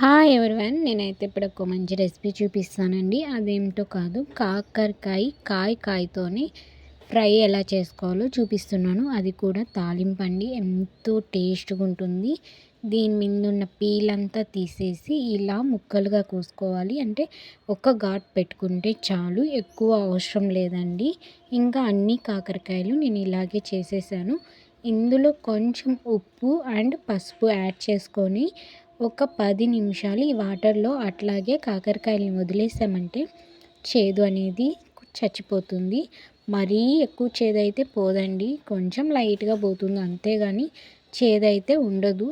Hi everyone నేనైతే ఇప్పుడు ఒక మంచి రెసిపీ చూపిస్తానండి. అదేమిటో కాదు కాకరకాయ కాయ కాయతోనే ఫ్రై ఎలా చేసుకోవాలో చూపిస్తున్నాను. అది కూడా తాలింపండి ఎంతో టేస్ట్గా ఉంటుంది. దీని మీద ఉన్న పీల్ అంతా తీసేసి ఇలా ముక్కలుగా కోసుకోవాలి. అంటే ఒక ఘాట్ పెట్టుకుంటే చాలు ఎక్కువ అవసరం లేదండి. ఇంకా అన్ని కాకరకాయలు నేను ఇలాగే చేసేసాను. ఇందులో కొంచెం ఉప్పు అండ్ పసుపు యాడ్ చేసుకొని ఒక పది నిమిషాలు ఈ వాటర్లో అట్లాగే కాకరకాయలని వదిలేసామంటే చేదు అనేది చచ్చిపోతుంది. మరీ ఎక్కువ చేదైతే పోదండి. కొంచెం లైట్గా పోతుంది. అంతేగాని చేదైతే ఉండదు.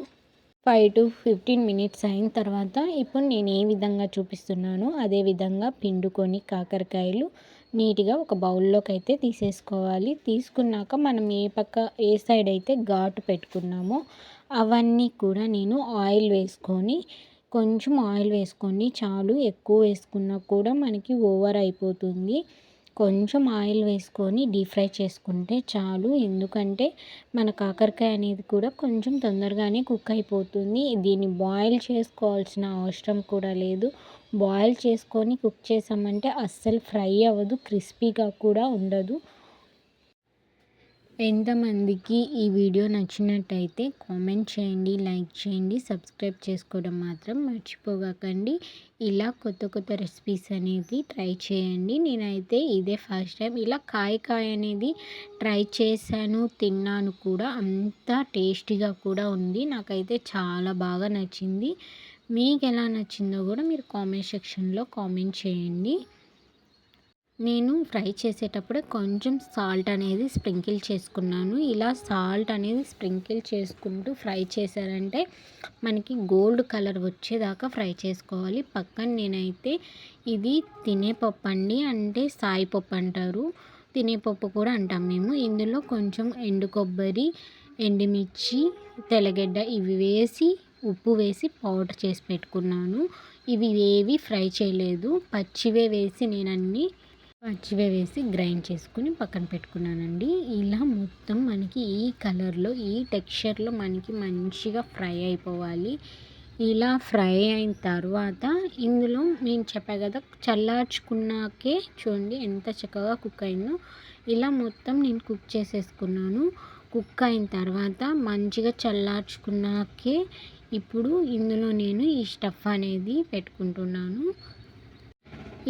ఫైవ్ టు ఫిఫ్టీన్ మినిట్స్ అయిన తర్వాత ఇప్పుడు నేను ఏ విధంగా చూపిస్తున్నానో అదే విధంగా పిండుకొని కాకరకాయలు నీట్గా ఒక బౌల్లోకి అయితే తీసేసుకోవాలి. తీసుకున్నాక మనం ఏ పక్క ఏ సైడ్ అయితే ఘాటు పెట్టుకున్నామో అవన్నీ కూడా నేను ఆయిల్ వేసుకొని కొంచెం ఆయిల్ వేసుకొని చాలు ఎక్కువ వేసుకున్నా కూడా మనకి ఓవర్ అయిపోతుంది. కొంచెం ఆయిల్ వేసుకొని డీప్ ఫ్రై చేసుకుంటే చాలు. ఎందుకంటే మన కాకరకాయ అనేది కూడా కొంచెం తొందరగానే కుక్ అయిపోతుంది. దీన్ని బాయిల్ చేసుకోవాల్సిన అవసరం కూడా లేదు. బాయిల్ చేసుకొని కుక్ చేసామంటే అస్సలు ఫ్రై అవ్వదు క్రిస్పీగా కూడా ఉండదు. ఎంతమందికి ఈ వీడియో నచ్చినట్టయితే కామెంట్ చేయండి లైక్ చేయండి సబ్స్క్రైబ్ చేసుకోవడం మాత్రం మర్చిపోకండి ఇలా కొత్త కొత్త రెసిపీస్ అనేది ట్రై చేయండి. నేనైతే ఇదే ఫస్ట్ టైం ఇలా కాయ కాయ అనేది ట్రై చేశాను తిన్నాను కూడా. అంత టేస్టీగా కూడా ఉంది. నాకైతే చాలా బాగా నచ్చింది. మీకు ఎలా నచ్చిందో కూడా మీరు కామెంట్ సెక్షన్లో కామెంట్ చేయండి. నేను ఫ్రై చేసేటప్పుడు కొంచెం సాల్ట్ అనేది స్ప్రింకిల్ చేసుకున్నాను. ఇలా సాల్ట్ అనేది స్ప్రింకిల్ చేసుకుంటూ ఫ్రై చేశారంటే మనకి గోల్డ్ కలర్ వచ్చేదాకా ఫ్రై చేసుకోవాలి. పక్కన నేనైతే ఇది తినేపప్పు అండి అంటే సాయి పప్పు అంటారు. తినేపప్పు కూడా అంటాం మేము. ఇందులో కొంచెం ఎండు కొబ్బరి ఎండుమిర్చి తెల్లగడ్డ ఇవి వేసి ఉప్పు వేసి పౌడర్ చేసి పెట్టుకున్నాను. ఇవి ఏవి ఫ్రై చేయలేదు. పచ్చివే వేసి నేను అన్నీ పచ్చివే వేసి గ్రైండ్ చేసుకుని పక్కన పెట్టుకున్నానండి. ఇలా మొత్తం మనకి ఈ కలర్లో ఈ టెక్స్చర్లో మనకి మంచిగా ఫ్రై అయిపోవాలి. ఇలా ఫ్రై అయిన తర్వాత ఇందులో నేను చెప్పా కదా చల్లార్చుకున్నాకే చూడండి ఎంత చక్కగా కుక్ అయిందో. ఇలా మొత్తం నేను కుక్ చేసేసుకున్నాను. కుక్ అయిన తర్వాత మంచిగా చల్లార్చుకున్నాకే ఇప్పుడు ఇందులో నేను ఈ స్టఫ్ అనేది పెట్టుకుంటున్నాను.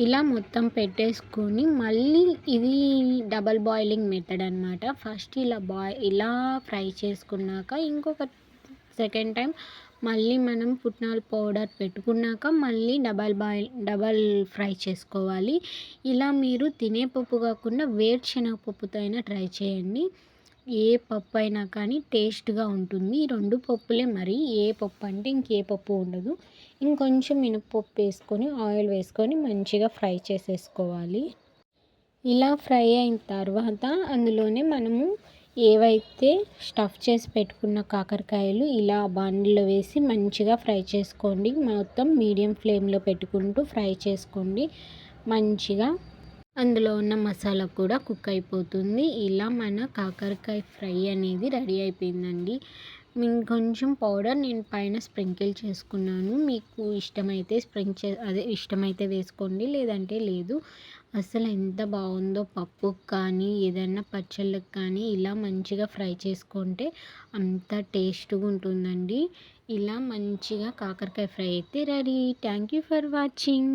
ఇలా మొత్తం పెట్టేసుకొని మళ్ళీ ఇది డబల్ బాయిలింగ్ మెథడ్ అనమాట ఫస్ట్ ఇలా బాయ్ ఇలా ఫ్రై చేసుకున్నాక ఇంకొక సెకండ్ టైం మళ్ళీ మనం పుట్నాల పౌడర్ పెట్టుకున్నాక మళ్ళీ డబల్ బాయిల్ డబల్ ఫ్రై చేసుకోవాలి. ఇలా మీరు తినే పప్పు కాకుండా వేరుశెనగ పప్పుతో అయినా ట్రై చేయండి. ఏ పప్పు అయినా కానీ టేస్ట్గా ఉంటుంది. ఈ రెండు పప్పులే మరి. ఏ పప్పు అంటే ఇంకే పప్పు ఉండదు. ఇంకొంచెం మినపప్పు వేసుకొని ఆయిల్ వేసుకొని మంచిగా ఫ్రై చేసేసుకోవాలి. ఇలా ఫ్రై అయిన తర్వాత అందులోనే మనము ఏవైతే స్టఫ్ చేసి పెట్టుకున్న కాకరకాయలు ఇలా బాండిలో వేసి మంచిగా ఫ్రై చేసుకోండి. మొత్తం మీడియం ఫ్లేమ్లో పెట్టుకుంటూ ఫ్రై చేసుకోండి. మంచిగా అందులో ఉన్న మసాలా కూడా కుక్ అయిపోతుంది. ఇలా మన కాకరకాయ ఫ్రై అనేది రెడీ అయిపోయిందండి. కొంచెం పౌడర్ నేను పైన స్ప్రింకిల్ చేసుకున్నాను. మీకు ఇష్టమైతే స్ప్రింక్ చే అదే ఇష్టమైతే వేసుకోండి లేదంటే లేదు. అసలు ఎంత బాగుందో పప్పు కానీ ఏదైనా పచ్చళ్ళకి కానీ ఇలా మంచిగా ఫ్రై చేసుకుంటే అంత టేస్ట్గా ఉంటుందండి. ఇలా మంచిగా కాకరకాయ ఫ్రై అయితే ready. Thank you for watching.